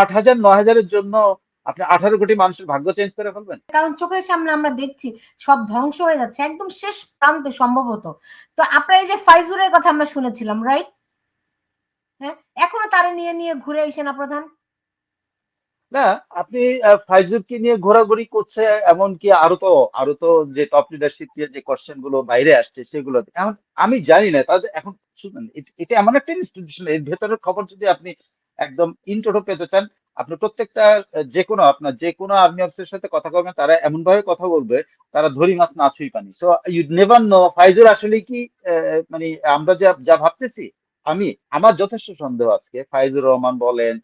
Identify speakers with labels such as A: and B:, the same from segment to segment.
A: আট হাজার নয় হাজারের জন্য আপনি আঠারো কোটি মানুষের ভাগ্য চেঞ্জ করে ফেলবেন?
B: কারণ চোখের সামনে আমরা দেখছি সব ধ্বংস হয়ে যাচ্ছে একদম শেষ প্রান্তে সম্ভবত। তো আপনার এই যে ফাইজুরের কথা আমরা শুনেছিলাম রাইট হ্যাঁ? এখনও তারে নিয়ে নিয়ে ঘুরে এই সেনাপ্রধান
A: না আপনি ফাইজুরকে নিয়ে ঘোরাঘুরি করছে এমনকি আরও তো আরও তো যে টপ লিডারশিপ দিয়ে যে কোশ্চেনগুলো বাইরে আসছে সেগুলো। আমি জানি না তাদের এখন শুনুন এটা এমন একটা ইনস্টিটিউশন এর ভেতরের খবর যদি আপনি একদম ইনটোটো পেতে চান। আপনি প্রত্যেকটা যে কোনো আপনার যে কোনো আর্মি অফিসের সাথে কথা বলবেন তারা এমন ভাবে কথা বলবে তারা ধরি মাছ না ছুঁই পানি। So you never know Faizur আসলে কি মানে আমরা যা যা ভাবতেছি আমি আমার যথেষ্ট সন্দেহ আজকে ফাইজুর রহমান বলেন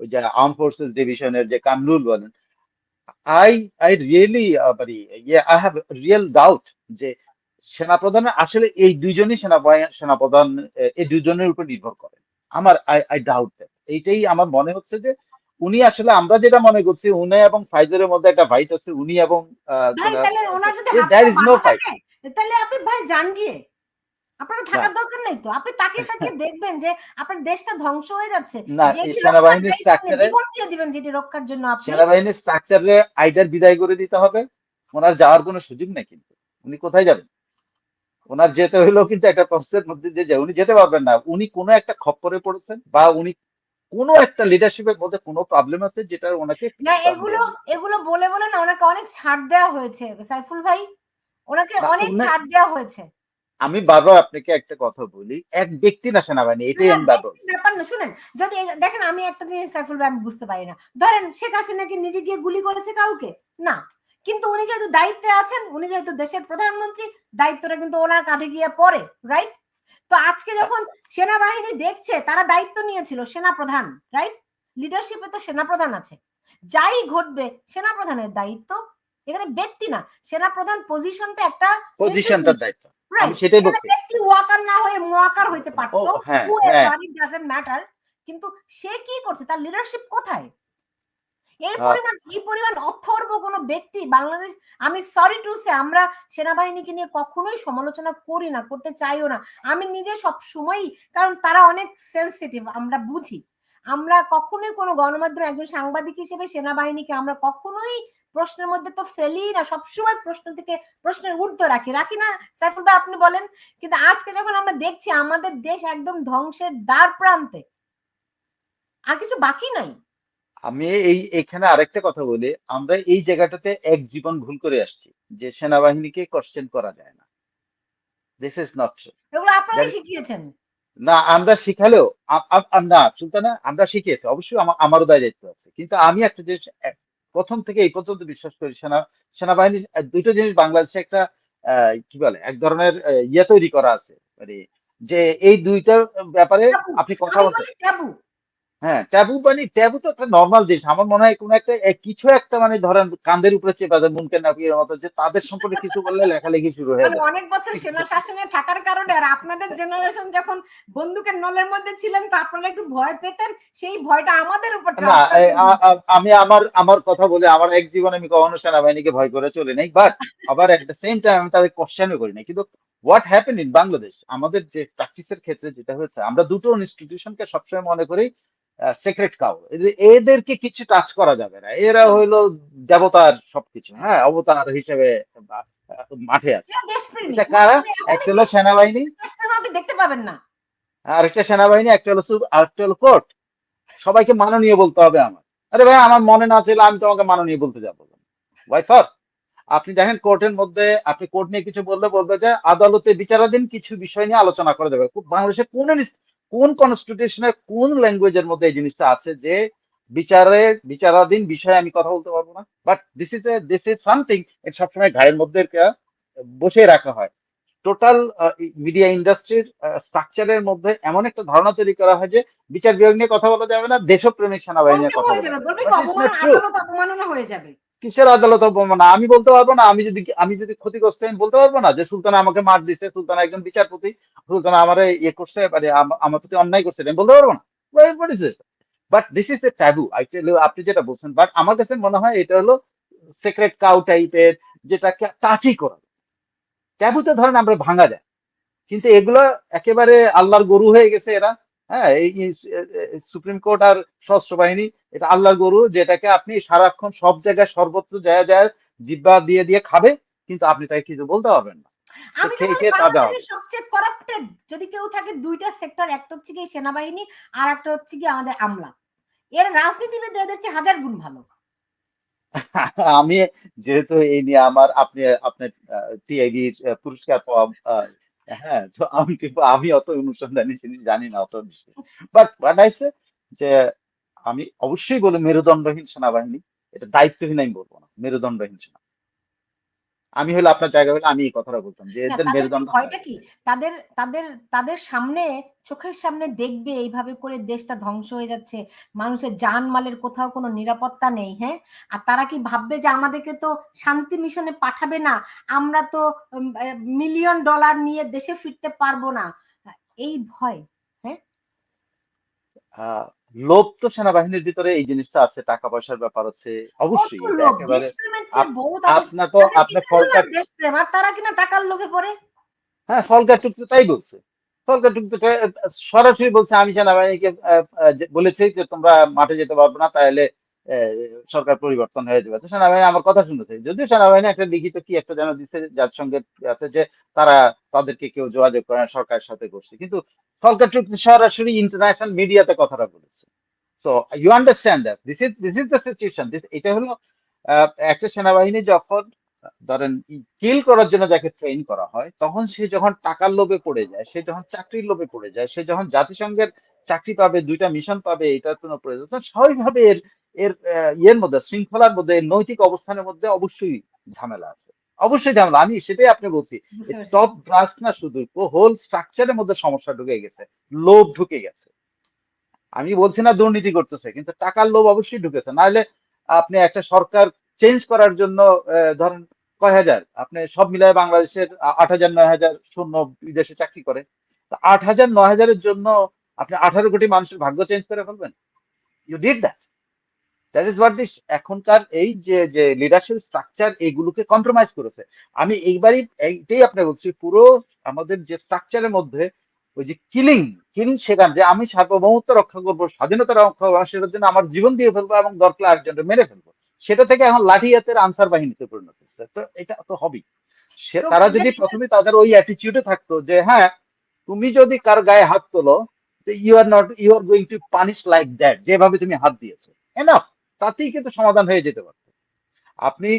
A: ওই যে আর্ম ফোর্সেস ডিভিশনের যে কামরুল বলেন। আই আই রিয়েলি মানে ইয়ে আই হ্যাভ রিয়েল ডাউট যে সেনাপ্রধানের আসলে এই দুইজনই সেনা সেনাপ্রধান আহ, এই দুইজনের উপর নির্ভর করেন আমার আই আই ডাউট এইটাই আমার মনে হচ্ছে যে উনি আসলে আমরা যেটা মনে করছি উনি এবং ফাইজারের মধ্যে একটা ফাইট আছে উনি এবং no
B: বাঁধা
A: fight.
B: থাকে, তাহলে আপনি ভাই গিয়ে। আপনার থাকার দরকার নেই তো। আপনি তাকে তাকে দেখবেন যে আপনার দেশটা ধ্বংস হয়ে যাচ্ছে।
A: না সেনাবাহিনীর স্ট্রাকচারে
B: দিয়ে দিবেন যেটি রক্ষার জন্য আপনি।
A: সেনাবাহিনীর স্ট্রাকচারে আইডার বিদায় করে দিতে হবে। ওনার যাওয়ার কোনো সুযোগ নেই কিন্তু। উনি কোথায় যাবেন? ওনার যেতে হইলেও কিন্তু একটা প্রসেসের মধ্যে যায়। উনি যেতে পারবেন না। উনি কোনো একটা খপ্পরে পড়েছেন বা উনি কোনো একটা লিডারশিপের মধ্যে কোনো প্রবলেম আছে যেটা ওনাকে
B: না এগুলো এগুলো বলে বলে না ওনাকে অনেক ছাড় দেওয়া হয়েছে সাইফুল ভাই। ওনাকে অনেক ছাড় দেওয়া হয়েছে।
A: আমি বারবার আপনাকে একটা কথা বলি এক ব্যক্তি না সেনাবাহিনী এটাই আমি বারবার।
B: ব্যাপার না শুনেন যদি দেখেন আমি একটা জিনিস সাইফুল ভাই আমি বুঝতে পারি না। ধরেন শেখ হাসিনা কি নিজে গিয়ে গুলি করেছে কাউকে? না। কিন্তু উনি যেহেতু দায়িত্বে আছেন উনি যেহেতু দেশের প্রধানমন্ত্রী দায়িত্বটা কিন্তু ওনার কাঁধে গিয়ে পড়ে রাইট তো আজকে যখন সেনাবাহিনী দেখছে তারা দায়িত্ব নিয়েছিল সেনা প্রধান রাইট লিডারশিপে তো সেনা প্রধান আছে। যাই ঘটবে সেনা প্রধানের দায়িত্ব। এখানে ব্যক্তি না সেনা প্রধান পজিশনটা একটা
A: পজিশনটার দায়িত্ব। আমি সেটাই বলছি।
B: ব্যক্তি ওয়াকার না হয়ে মোয়াকার হইতে পারতো।
A: হ্যাঁ,
B: doesn't matter কিন্তু সে কি করছে? তার লিডারশিপ কোথায়? এই পরিমাণ এই পরিমাণ অথর্ব কোনো ব্যক্তি বাংলাদেশ আমি সরি টু সে আমরা সেনাবাহিনীকে নিয়ে কখনোই সমালোচনা করি না করতে চাইও না। আমি নিজে সব সময়ই কারণ তারা অনেক সেনসিটিভ আমরা বুঝি। আমরা কখনোই কোনো গণমাধ্যমে একজন সাংবাদিক হিসেবে সেনাবাহিনীকে আমরা কখনোই প্রশ্নের মধ্যে তো ফেলি না সবসময় প্রশ্ন থেকে প্রশ্নের ঊর্ধ্ব রাখি। রাখি না সাইফুল ভাই আপনি বলেন? কিন্তু আজকে যখন আমরা দেখছি আমাদের দেশ একদম ধ্বংসের দ্বার প্রান্তে আর কিছু বাকি নাই।
A: আমি এই এখানে আরেকটা কথা বলি আমরা এই জায়গাটাতে এক জীবন ভুল করে আসছি যে সেনাবাহিনীকে কোশ্চেন করা যায় না। দিস ইজ নট ট্রু
B: এগুলো আপনারাই শিখিয়েছেন।
A: না আমরা শিখালেও না সুলতানা আমরা শিখিয়েছি অবশ্যই আমারও দায় দায়িত্ব আছে। কিন্তু আমি একটা জিনিস প্রথম থেকে এই পর্যন্ত বিশ্বাস করি সেনা সেনাবাহিনী দুটো জিনিস বাংলাদেশে একটা আহ, কি বলে এক ধরনের ইয়ে তৈরি করা আছে। মানে যে এই দুইটা ব্যাপারে আপনি কথা বলতে হ্যাঁ ট্যাবু মানে ট্যাবু তো একটা নর্মাল জিনিস। আমার মনে হয় কোনো একটা কিছু একটা মানে ধরেন কাঁধের উপরে চেপে দেয় মুনকে নাপিয়ের মতো যে তাদের সম্পর্কে কিছু বললে লেখালেখি শুরু হয়ে
B: মানে
A: যায়।
B: অনেক বছর সেনা শাসনে থাকার কারণে আর আপনাদের জেনারেশন যখন বন্দুকের নলের মধ্যে ছিলেন তো আপনারা একটু ভয় পেতেন? সেই ভয়টা আমাদের উপর
A: না আমি আমার আমার কথা বলে আমার এক জীবনে আমি কখনো সেনাবাহিনীকে ভয় করে চলে নাই বাট আবার এট দ্য সেম টাইম আমি তাদের কোশ্চেনও করি না কিন্তু হোয়াট হ্যাপেন ইন বাংলাদেশ আমাদের যে প্র্যাকটিসের ক্ষেত্রে যেটা হয়েছে আমরা দুটো ইনস্টিটিউশনকে সবসময় মনে করি সেক্রেট কাউ এদেরকে কিছু টাচ করা যাবে না। এরা হইল দেবতার সবকিছু হ্যাঁ? অবতার হিসেবে মাঠে আছে। এটা কারা? একটা হলো সেনাবাহিনী।
B: দেখতে পাবেন না।
A: আরেকটা সেনাবাহিনী একটা হলো আরেকটা হলো কোর্ট। সবাইকে মাননীয় বলতে হবে আমার। আরে ভাই আমার মনে না ছিল আমি তোমাকে মাননীয় বলতে যাব। ভাই স্যার আপনি দেখেন কোর্টের মধ্যে আপনি কোর্ট নিয়ে কিছু বললে বলবে যে আদালতে বিচারাধীন কিছু বিষয় নিয়ে আলোচনা করা যাবে। খুব বাংলাদেশে কোন কোন কনস্টিটিউশনের কোন ল্যাঙ্গুয়েজের মধ্যে এই জিনিসটা আছে যে বিচারে বিচারাধীন বিষয়ে আমি কথা বলতে পারব না? But this is a this is something সবসময় ঘায়ের মধ্যে বসে রাখা হয়। টোটাল মিডিয়া ইন্ডাস্ট্রির স্ট্রাকচারের মধ্যে এমন একটা ধারণা তৈরি করা হয় যে বিচার বিভাগ নিয়ে কথা বলা যাবে না দেশপ্রেমিক সেনাবাহিনী কথা
B: হয়ে
A: বলা
B: যাবে।
A: কিসের আদালত অবমাননা আমি বলতে পারব না, আমি যদি আমি যদি ক্ষতিগ্রস্ত, আমি বলতে পারব না যে সুলতানা আমাকে মার দিছে, সুলতানা একজন বিচারপতি, সুলতানা আমার ইয়ে করছে মানে আমার প্রতি অন্যায় করছে আমি বলতে পারব না। But this is a taboo আপনি যেটা বলছেন বাট আমার কাছে মনে হয় এটা হলো সিক্রেট কাউ টাইপের যেটা টাচই করা। ট্যাবুতে ধরেন আমরা ভাঙা যায়, কিন্তু এগুলো একেবারে আল্লাহর গরু হয়ে গেছে এরা হ্যাঁ এই সুপ্রিম কোর্ট আর সশস্ত্র বাহিনী এটা আল্লাহর গরু যেটাকে আপনি সারাক্ষণ সব জায়গায় সর্বত্র যায় যায় জিব্বা দিয়ে দিয়ে খাবে কিন্তু আপনি তাকে কিছু বলতে পারবেন না।
B: সবচেয়ে করাপ্টেড যদি কেউ থাকে দুইটা সেক্টর একটা হচ্ছে কি সেনাবাহিনী আর একটা হচ্ছে কি আমাদের আমলা। এর রাজনীতিবিদ এদের চেয়ে হাজার গুণ ভালো।
A: আমি যেহেতু এই নিয়ে আমার আপনি আপনার টিআইডি পুরস্কার পাওয়া হ্যাঁ তো আমি কিন্তু, আমি অত অনুসন্ধানী জিনিস জানি না অত বেশি। বাট আইসে যে আমি অবশ্যই বলব মেরুদণ্ডহীন সেনাবাহিনী, এটা দায়িত্বহীন আমি বলব না, মেরুদণ্ডহীন সেনা আমি হলে আপনার জায়গা হলে আমি এই কথাটা বলতাম যে এদের মেরুদণ্ড
B: ভয়টা কি? তাদের তাদের তাদের সামনে চোখের সামনে দেখবে এইভাবে করে দেশটা ধ্বংস হয়ে যাচ্ছে মানুষের জান মালের কোথাও কোনো নিরাপত্তা নেই হ্যাঁ? আর তারা কি ভাববে যে আমাদেরকে তো শান্তি মিশনে পাঠাবে না? আমরা তো মিলিয়ন ডলার নিয়ে দেশে ফিরতে পারব না। এই ভয়
A: আহ, লোভ তো সেনাবাহিনীর ভিতরে এই জিনিসটা আছে টাকা পয়সার ব্যাপার আছে অবশ্যই আপনার তো আপনার সরকার
B: তারা কিনা টাকার লোভে পড়ে?
A: হ্যাঁ সরকার টুক তো তাই বলছে। সরকার সরাসরি বলছে আমি সেনাবাহিনীকে বলেছি যে তোমরা মাঠে যেতে পারবে না তাহলে আহ, সরকার পরিবর্তন হয়ে যাবে। সেনাবাহিনী আমার কথা শুনেছে যদিও সেনাবাহিনী একটা লিখিত কি একটা যেন দিচ্ছে যার সঙ্গে আছে যে তারা তাদেরকে কেউ যোগাযোগ করে না, সরকারের সাথে করছে। কিন্তু সরকার টুক তো সরাসরি ইন্টারন্যাশনাল মিডিয়াতে কথাটা বলেছে। So you understand that this is this is the situation this এটা হলো একটা সেনাবাহিনী যখন, ধরেন কিল করার জন্য যাকে ট্রেন করা হয়, তখন সে যখন টাকার লোভে পড়ে যায়, সে যখন চাকরির লোভে পড়ে যায়, সে যখন জাতিসংঘের চাকরি পাবে, দুইটা মিশন পাবে এটার জন্য তখন স্বাভাবিকভাবে এর এর ইয়ের মধ্যে, শৃঙ্খলার মধ্যে, নৈতিক অবস্থানের মধ্যে অবশ্যই ঝামেলা আছে। অবশ্যই ঝামেলা আমি সেটাই আপনি বলছি টপ ব্রাস না শুধু হোল স্ট্রাকচারের মধ্যে সমস্যা ঢুকে গেছে লোভ ঢুকে গেছে। আমি বলছি না দুর্নীতি করতেছে কিন্তু টাকার লোভ অবশ্যই ঢুকেছে। নাহলে আপনি একটা সরকার চেঞ্জ করার জন্য ধরেন কয় হাজার? আপনি সব মিলায় বাংলাদেশের আট হাজার নয় হাজার শূন্য বিদেশে চাকরি করে। আট হাজার নয় হাজারের জন্য আপনি আঠারো কোটি মানুষের ভাগ্য চেঞ্জ করে ফেলবেন। You did that that is what this এখনকার এই যে যে লিডারশিপ স্ট্রাকচার এগুলোকে কম্প্রোমাইজ করেছে। আমি এইবারই এইটাই আপনাকে বলছি পুরো আমাদের যে স্ট্রাকচারের মধ্যে ওই যে কিলিং কিলিং শেখান যে আমি সার্বভৌমত্ব রক্ষা করব স্বাধীনতা রক্ষা করব সেটার জন্য আমার জীবন দিয়ে ফেলব এবং দরকার একজনকে মেরে ফেলব। সেটা থেকে এখন লাঠি হাতের আনসার বাহিনীতে পরিণত হচ্ছে। তো এটা তো হবেই। সে তারা যদি প্রথমে তাদের ওই অ্যাটিটিউডে থাকতো যে হ্যাঁ তুমি যদি কার গায়ে হাত তোলো you are not you are going to punish like that যেভাবে তুমি হাত দিয়েছ। এনাফ তাতেই কিন্তু সমাধান হয়ে যেতে পারত। আপনি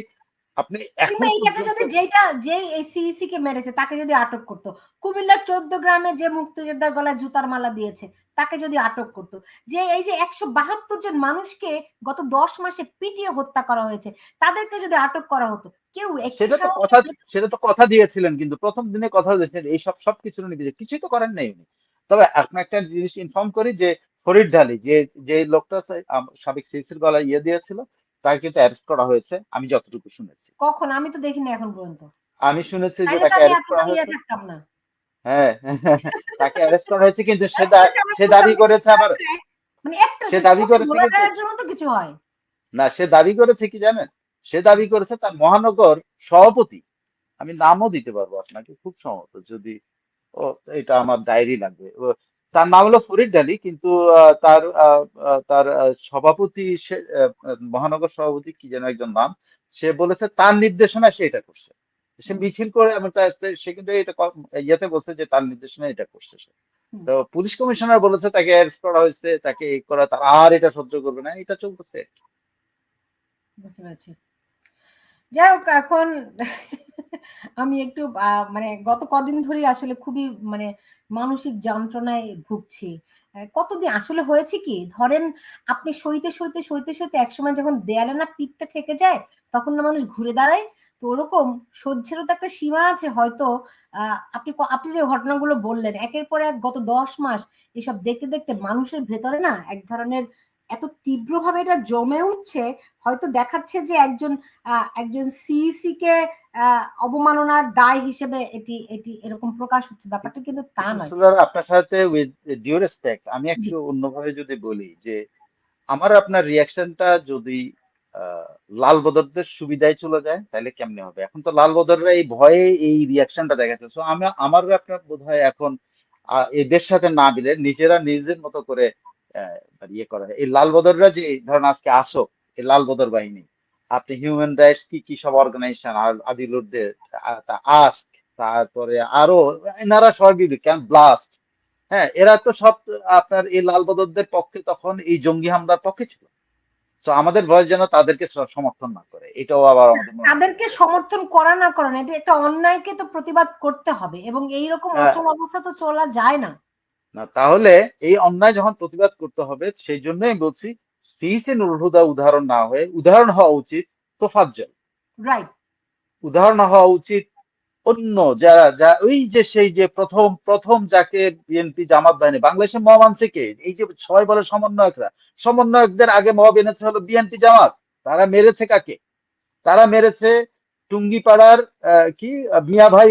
A: আপনি এখন
B: যদি যেটা যে সিইসি কে মেরেছে তাকে যদি আটক করতো। কুমিল্লার চোদ্দ গ্রামে যে মুক্তিযোদ্ধার গলায় জুতার মালা দিয়েছে তাকে যদি আটক করতো। যে এই যে একশো বাহাত্তর জন মানুষকে গত দশ মাসে পিটিয়ে হত্যা করা হয়েছে তাদেরকে যদি আটক করা হতো কেউ
A: সেটা তো কথা সেটা তো কথা দিয়েছিলেন কিন্তু প্রথম দিনে কথা দিয়েছিলেন এইসব সব সব কিছু কিছুই তো করেন নাই উনি। তবে আপনার একটা জিনিস ইনফর্ম করি যে ফরিদ ঢালি যে যে লোকটা সাবেক সিসির গলায় ইয়ে দিয়েছিল তাকে কিন্তু অ্যারেস্ট করা হয়েছে আমি যতটুকু শুনেছি।
B: কখন? আমি তো দেখিনি এখন পর্যন্ত।
A: আমি শুনেছি যে তাকে অ্যারেস্ট করা হয়েছে।
B: না।
A: হ্যাঁ তাকে অ্যারেস্ট করা হয়েছে কিন্তু সে সে দাবি করেছে আবার
B: মানে একটা
A: সে দাবি করেছে
B: জন্য তো কিছু হয়।
A: না সে দাবি করেছে কি জানেন? সে দাবি করেছে তার মহানগর সভাপতি। আমি নামও দিতে পারব আপনাকে খুব সম্ভবত যদি ও এটা আমার ডায়েরি লাগবে। তার নাম হলো ফরিদ আলী কিন্তু তার তার সভাপতি মহানগর সভাপতি কি যেন একজন নাম সে বলেছে তার নির্দেশনায় সে এটা করছে। সে মিছিল করে এবং সে কিন্তু এটা ইয়েতে বলছে যে তার নির্দেশনা এটা করছে সে। তো পুলিশ কমিশনার বলেছে তাকে অ্যারেস্ট করা হয়েছে তাকে এই করা তার আর এটা সহ্য করবে না এটা চলতেছে।
B: বুঝতে পারছি। যাই হোক এখন আমি একটু মানে গত কদিন ধরে আসলে খুবই মানে মানসিক যন্ত্রণায় ভুগছি। কতদিন, আসলে হয়েছে কি? ধরেন আপনি সইতে সইতে সইতে সইতে একসময় যখন দেয়ালে না পিঠটা ঠেকে যায়, তখন না মানুষ ঘুরে দাঁড়ায়। তো ওরকম সহ্যেরও তো একটা সীমা আছে হয়তো। আপনি আপনি যে ঘটনাগুলো বললেন, একের পর এক গত দশ মাস এসব দেখতে দেখতে মানুষের ভেতরে না এক ধরনের এত তীব্রভাবে এটা জমে উঠছে হয়তো দেখাচ্ছে যে একজন একজন সিইসি কে আহ, অবমাননার দায় হিসেবে এটি এটি এরকম প্রকাশ হচ্ছে। ব্যাপারটা কিন্তু তা নয়।
A: আপনার সাথে উইথ ডিউ রেসপেক্ট আমি একটু অন্যভাবে যদি বলি যে আমার আপনার রিয়াকশনটা যদি আহ, লাল বদরদের সুবিধায় চলে যায় তাহলে কেমনে হবে? এখন তো লাল বদররা এই ভয়ে এই রিয়াকশনটা দেখাচ্ছে। সো আমি আমার আপনার বোধ হয় এখন এদের সাথে না মিলে নিজেরা নিজের মতো করে ইয়ে করা এই লাল বদররা যে ধরেন আজকে আসো এই লাল বদর বাহিনী আপনি হিউম্যান রাইটস কি কি সব অর্গানাইজেশন আদিলুরদের আস্ক তারপরে আরও এনারা সবাই কেন? ব্লাস্ট হ্যাঁ এরা তো সব আপনার এই লাল বদরদের পক্ষে তখন এই জঙ্গি হামলার পক্ষে ছিল। তো আমাদের ভয় যেন তাদেরকে সমর্থন না করে। এটাও আবার
B: তাদেরকে সমর্থন করা না করা না, এটা একটা অন্যায়কে তো প্রতিবাদ করতে হবে এবং এইরকম
A: হ্যাঁ।
B: অচল অবস্থা তো চলা যায় না।
A: না তাহলে এই অন্যায় যখন প্রতিবাদ করতে হবে সেই জন্যই বলছি সিসি নুরুল হুদা উদাহরণ না হয়ে উদাহরণ হওয়া উচিত তোফাজ্জল।
B: রাইট
A: উদাহরণ হওয়া উচিত অন্য যারা যা ওই যে সেই যে প্রথম প্রথম যাকে বিএনপি জামাত বাহিনী বাংলাদেশের আনছে কে এই যে সবাই বলে সমন্বয়করা সমন্বয়কদের আগে মব এনেছে হলো বিএনপি জামাত। তারা মেরেছে কাকে? তারা মেরেছে টুঙ্গিপাড়ার কি? মিয়া ভাই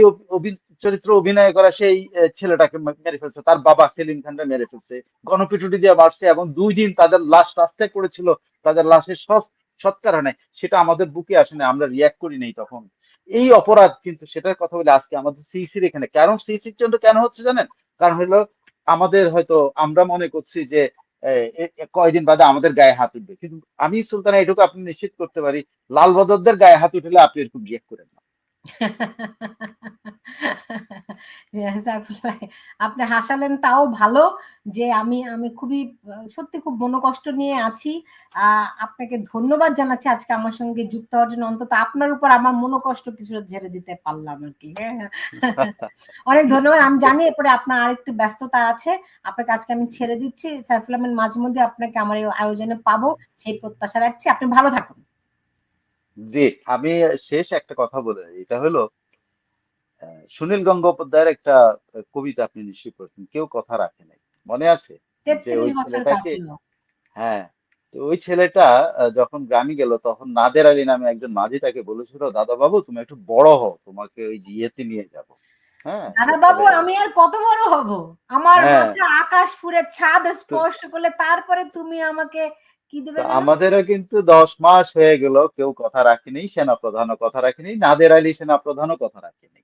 A: চরিত্র অভিনয় করা সেই ছেলেটাকে মেরে ফেলছে, তার বাবা সেলিম খানটা মেরে ফেলছে। গণপিটুটি দিয়ে মারছে এবং দুই দিন তাদের লাশ রাস্তায় পড়েছিল তাদের লাশের সৎ সৎকার হয় নাই, সেটা আমাদের বুকে আসে না আমরা রিয়াক্ট করি নাই তখন। এই অপরাধ কিন্তু সেটার কথা বলে আজকে আমাদের সিসির এখানে। কারণ সিসির জন্য কেন হচ্ছে জানেন? কারণ হলো আমাদের হয়তো, আমরা মনে করছি যে কয়দিন বাদে আমাদের গায়ে হাত উঠবে। কিন্তু আমি সুলতানা, এটুকু আপনি নিশ্চিত করতে পারি, লাল বদরদের গায়ে হাত উঠলে আপনি এরকম রিয়েক্ট করেন না।
B: আপনি হাসালেন তাও ভালো যে আমি আমি খুবই সত্যি খুব মনোকষ্ট নিয়ে আছি। আপনাকে ধন্যবাদ জানাচ্ছি আজকে আমার সঙ্গে যুক্ত হওয়ার জন্য। অন্তত আপনার উপর আমার মনোকষ্ট কিছুটা ঝেড়ে দিতে পারলাম আর কি হ্যাঁ। অনেক ধন্যবাদ। আমি জানি এরপরে আপনার আরেকটু ব্যস্ততা আছে। আপনাকে আজকে আমি ছেড়ে দিচ্ছি। সাইফুল আহমেদ মাঝে মধ্যে আপনাকে আমার এই আয়োজনে পাবো। সেই প্রত্যাশা রাখছি। আপনি ভালো থাকুন।
A: জি আমি শেষ একটা কথা বলে এটা হলো সুনীল গঙ্গোপাধ্যায়ের একটা কবিতা আপনি নিশ্চয়ই পড়েছেন। কেউ কথা রাখে নাই। মনে আছে? যে ওই ছেলেটাকে হ্যাঁ তো ওই ছেলেটা যখন গ্রামে গেল তখন নাজের আলী নামে একজন মাঝি তাকে বলেছিল দাদা বাবু তুমি একটু বড় হও তোমাকে ওই ইয়েতে নিয়ে যাব। হ্যাঁ
B: দাদা বাবু আমি আর কত বড় হব? আমার
A: হ্যাঁ।
B: আকাশ ফুরে ছাদ স্পর্শ করলে তারপরে তুমি আমাকে কি দেবে
A: আমাদেরও কিন্তু দশ মাস হয়ে গেল কেউ কথা রাখেনি সেনা প্রধানও কথা রাখেনি নাদের আলী সেনা প্রধানও কথা রাখেনি।